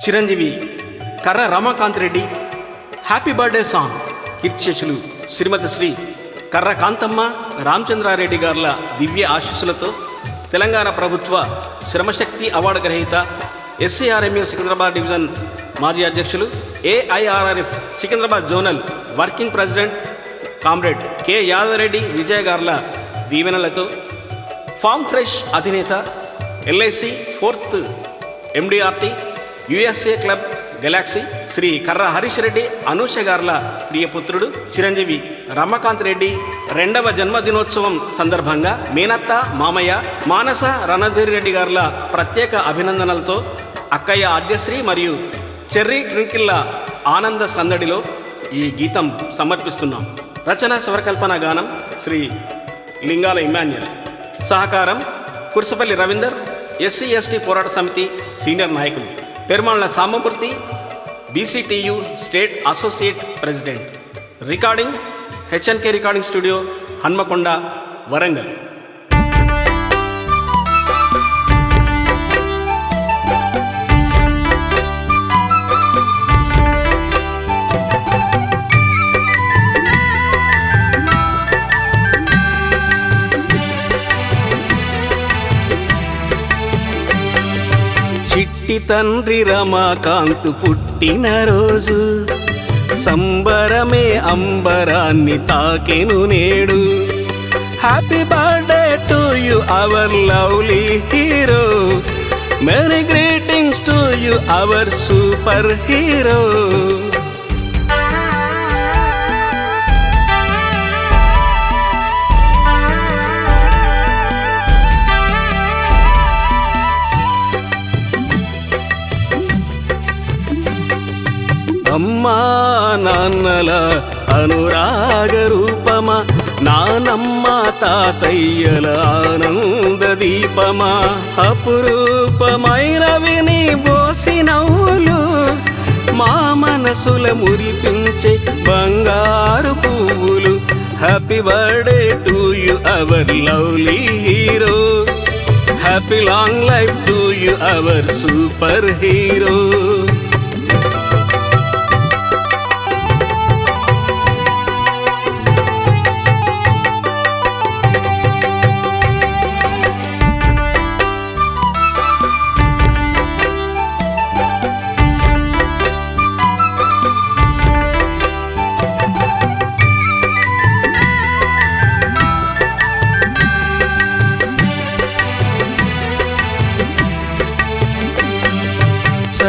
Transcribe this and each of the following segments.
Chiranjeevi Karra Ramakanth Reddy happy birthday song కీర్తిశేషులు శ్రీమతి శ్రీ కర్ర కాంతమ్మ రామచంద్రారెడ్డి గారుల దివ్య ఆశీస్సులతో తెలంగాణ ప్రభుత్వ శ్రమశక్తి అవార్డు గ్రహీత ఎస్సీఆర్ఎంఏ సికింద్రాబాద్ డివిజన్ మాజీ అధ్యక్షులు AIRRF Secunderabad zonal working president comrade K Yadavareddy Vijay గార్ల దీవెనలతో ఫామ్ ఫ్రెష్ అధినేత LIC fourth MDRT USA club galaxy Shri Karra Harish Reddy Anusha గార్ల ప్రియపుత్రుడు చిరంజీవి రమకాంత్ రెడ్డి రెండవ జన్మదినోత్సవం సందర్భంగా మేనత్త మామయ్య మానస రణధీర్ రెడ్డి గార్ల ప్రత్యేక అభినందనలతో అక్కయ్య ఆద్యశ్రీ మరియు చెర్రీ ట్రింకిల్ల ఆనంద సందడిలో ఈ గీతం సమర్పిస్తున్నాం. రచన స్వరకల్పన గానం శ్రీ లింగాల ఇమాన్యుల్ సహకారం కుర్సపల్లి రవీందర్ ఎస్సీ ఎస్టీ పోరాట సమితి సీనియర్ నాయకులు. Perumalla Sambamurthy BCTU state associate president recording HNK recording studio Hanamkonda Warangal చిట్టి తండ్రి రమాకాంతు పుట్టిన రోజు. సంబరమే అంబరాన్ని తాకెను నేడు. Happy birthday to you our lovely hero many greetings to you our super hero అమ్మా నాన్నల అనురాగ రూపమా నానమ్మ తాతయ్యల ఆనంద దీపమా అపురూపమైనవి నీ బోసినవులు మా మనసుల మురిపించే బంగారు పువ్వులు. Happy birthday to you our lovely hero happy long life to you our super hero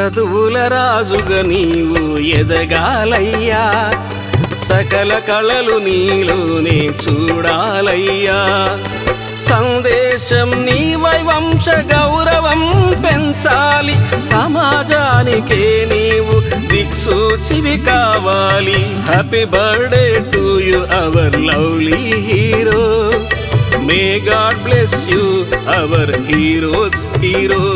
చదువుల రాజుగా నీవు ఎదగాలయ్యా. సకల కళలు నీలోనే చూడాలయ్యా. సందేశం నీవై వంశ గౌరవం పెంచాలి. సమాజానికే నీవు దిక్సూచివి కావాలి. Happy birthday to you our lovely hero may God bless you our heroes hero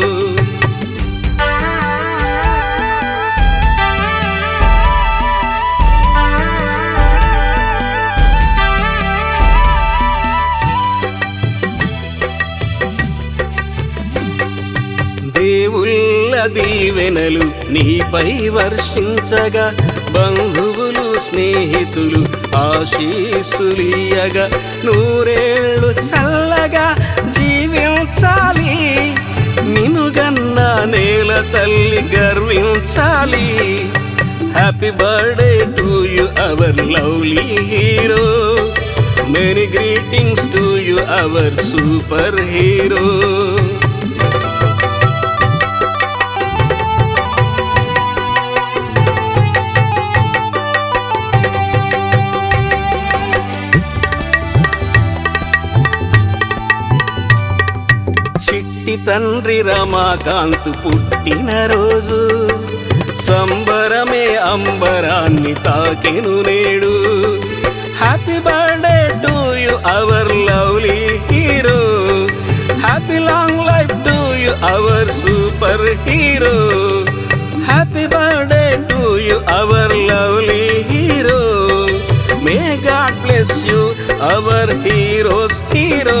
దీవెనలు నీపై వర్షించగా బంధువులు స్నేహితులు ఆశీస్సులీయగా నూరేళ్ళు చల్లగా జీవించాలి. నినుగన్న నేల తల్లి గర్వించాలి. Happy birthday to you our lovely hero many greetings to you our super hero తండ్రి రమాకాంత్ పుట్టిన రోజు. సంబరమే అంబరాన్ని తాకెను నేడు. Happy birthday to you our lovely hero happy long life to you our super hero happy birthday to you our lovely hero may God bless you our heroes hero